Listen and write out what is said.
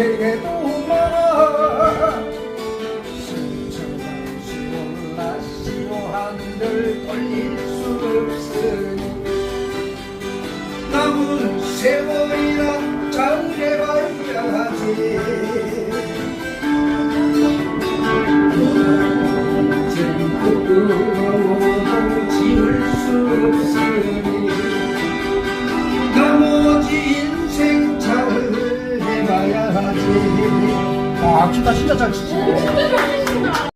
후회해도 많아 승천강시 올라시고 한들 돌릴 수 없으니 남은 세월이라 잘해봐야지 해봐야지. 아 기타 진짜 잘 치지